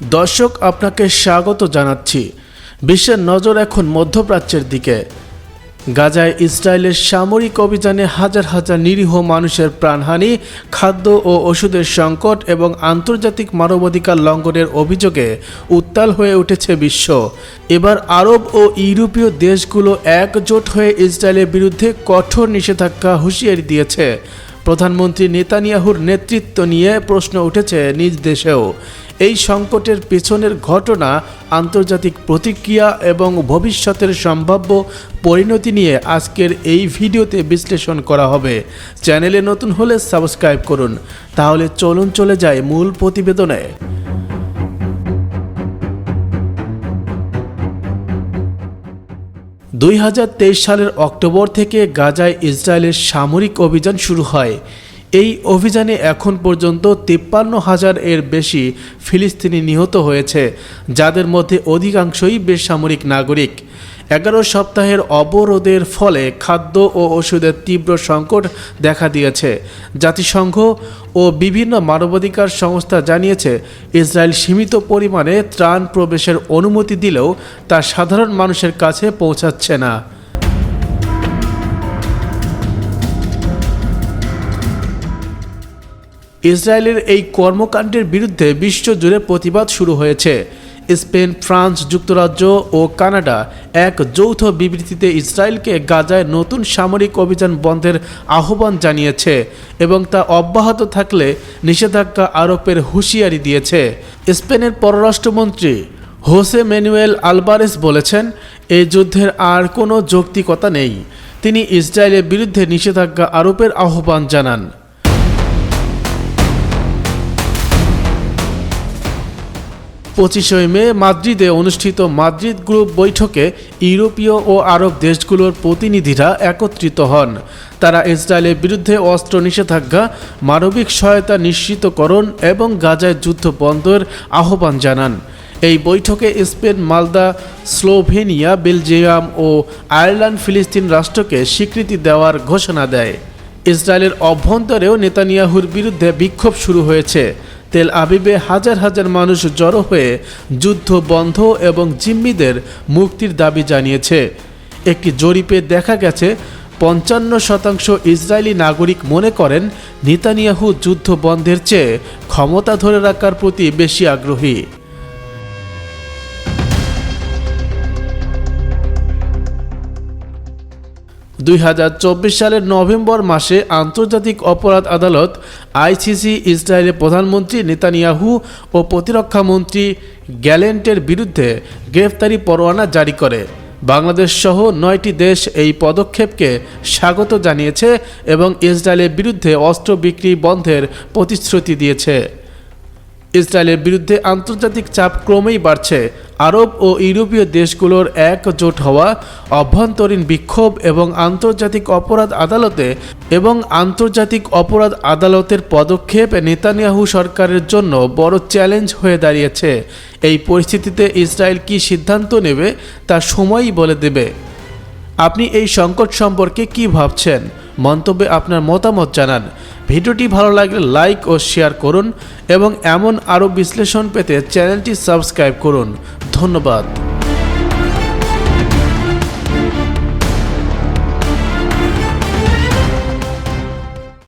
দর্শক, আপনাকে স্বাগত জানাচ্ছি। বিশ্বের নজর এখন মধ্যপ্রাচ্যের দিকে। গাজায় ইসরায়েলের সামরিক অভিযানে হাজার হাজার নিরীহ মানুষের প্রাণহানি, খাদ্য ও ওষুধের সংকট এবং আন্তর্জাতিক মানবাধিকার লঙ্ঘনের অভিযোগে উত্তাল হয়ে উঠেছে বিশ্ব। এবার আরব ও ইউরোপীয় দেশগুলো একজোট হয়ে ইসরায়েলের বিরুদ্ধে কঠোর নিষেধাজ্ঞা হুঁশিয়ারি দিয়েছে। প্রধানমন্ত্রী নেতানিয়াহুর নেতৃত্ব নিয়ে প্রশ্ন উঠেছে নিজ দেশেও। এই সংকটের পেছনের ঘটনা, আন্তর্জাতিক প্রতিক্রিয়া এবং ভবিষ্যতের সম্ভাব্য পরিণতি নিয়ে আজকের এই ভিডিওতে বিশ্লেষণ করা হবে। চ্যানেলে নতুন হলে সাবস্ক্রাইব করুন। তাহলে চলুন চলে যায় মূল প্রতিবেদনে। দুই হাজার তেইশ সালের অক্টোবর থেকে গাজায় ইসরায়েলের সামরিক অভিযান শুরু হয়। এই অভিযানে এখন পর্যন্ত তিপ্পান্ন হাজার এর বেশি ফিলিস্তিনি নিহত হয়েছে, যাদের মধ্যে অধিকাংশই বেসামরিক নাগরিক। এগারো সপ্তাহের অবরোধের ফলে খাদ্য ও ওষুধের তীব্র সংকট দেখা দিয়েছে। জাতিসংঘ ও বিভিন্ন মানবাধিকার সংস্থা জানিয়েছে, ইসরায়েল সীমিত পরিমাণে ত্রাণ প্রবেশের অনুমতি দিলেও তা সাধারণ মানুষের কাছে পৌঁছাচ্ছে না। ইসরায়েলের এই কর্মকাণ্ডের বিরুদ্ধে বিশ্বজুড়ে প্রতিবাদ শুরু হয়েছে। স্পেন, ফ্রান্স, যুক্তরাজ্য ও কানাডা এক যৌথ বিবৃতিতে ইসরায়েলকে গাজায় নতুন সামরিক অভিযান বন্ধের আহ্বান জানিয়েছে এবং তা অব্যাহত থাকলে নিষেধাজ্ঞা আরোপের হুঁশিয়ারি দিয়েছে। স্পেনের পররাষ্ট্রমন্ত্রী হোসে ম্যানুয়েল আলবারেস বলেছেন এই যুদ্ধের আর কোনো যৌক্তিকতা নেই। তিনি ইসরায়েলের বিরুদ্ধে নিষেধাজ্ঞা আরোপের আহ্বান জানান। পঁচিশে মে মাদ্রিদে অনুষ্ঠিত মাদ্রিদ গ্রুপ বৈঠকে ইউরোপীয় ও আরব দেশগুলোর প্রতিনিধিরা একত্রিত হন। তারা ইসরায়েলের বিরুদ্ধে অস্ত্র নিষেধাজ্ঞা, মানবিক সহায়তা নিশ্চিতকরণ এবং গাজায় যুদ্ধ বন্ধের আহ্বান জানান। এই বৈঠকে স্পেন, মালদা, স্লোভেনিয়া, বেলজিয়াম ও আয়ারল্যান্ড, ফিলিস্তিন রাষ্ট্রকে স্বীকৃতি দেওয়ার ঘোষণা দেয়। ইসরায়েলের অভ্যন্তরেও নেতানিয়াহুর বিরুদ্ধে বিক্ষোভ শুরু হয়েছে। তেল আবিবে হাজার হাজার মানুষ জড়ো হয়ে যুদ্ধ বন্ধ এবং জিম্মিদের মুক্তির দাবি জানিয়েছে। একটি জরিপে দেখা গেছে, পঞ্চান্ন শতাংশ ইসরায়েলি নাগরিক মনে করেন নিতানিয়াহু যুদ্ধ বন্ধের চেয়ে ক্ষমতা ধরে রাখার প্রতি বেশি আগ্রহী। দুই হাজার চব্বিশ সালের নভেম্বর মাসে আন্তর্জাতিক অপরাধ আদালত আইসিসি ইসরায়েলের প্রধানমন্ত্রী নেতানিয়াহু ও প্রতিরক্ষা মন্ত্রী গ্যালেন্টের বিরুদ্ধে গ্রেফতারি পরোয়ানা জারি করে। বাংলাদেশ সহ নয়টি দেশ এই পদক্ষেপকে স্বাগত জানিয়েছে এবং ইসরায়েলের বিরুদ্ধে অস্ত্র বিক্রি বন্ধের প্রতিশ্রুতি দিয়েছে। ইসরায়েলের বিরুদ্ধে আন্তর্জাতিক চাপ ক্রমেই বাড়ছে। আরব ও ইউরোপীয় দেশগুলোর একজোট হওয়া, অভ্যন্তরীণ বিক্ষোভ এবং আন্তর্জাতিক অপরাধ আদালতে এবং আন্তর্জাতিক অপরাধ আদালতের পদক্ষেপ নেতানিয়াহু সরকারের জন্য বড় চ্যালেঞ্জ হয়ে দাঁড়িয়েছে। এই পরিস্থিতিতে ইসরায়েল কি সিদ্ধান্ত নেবে, তা সময়ই বলে দেবে। আপনি এই সংকট সম্পর্কে কি ভাবছেন? মন্তব্যে আপনার মতামত জানান। ভিডিওটি ভালো লাগলে লাইক ও শেয়ার করুন এবং এমন আরও বিশ্লেষণ পেতে চ্যানেলটি সাবস্ক্রাইব করুন। ধন্যবাদ।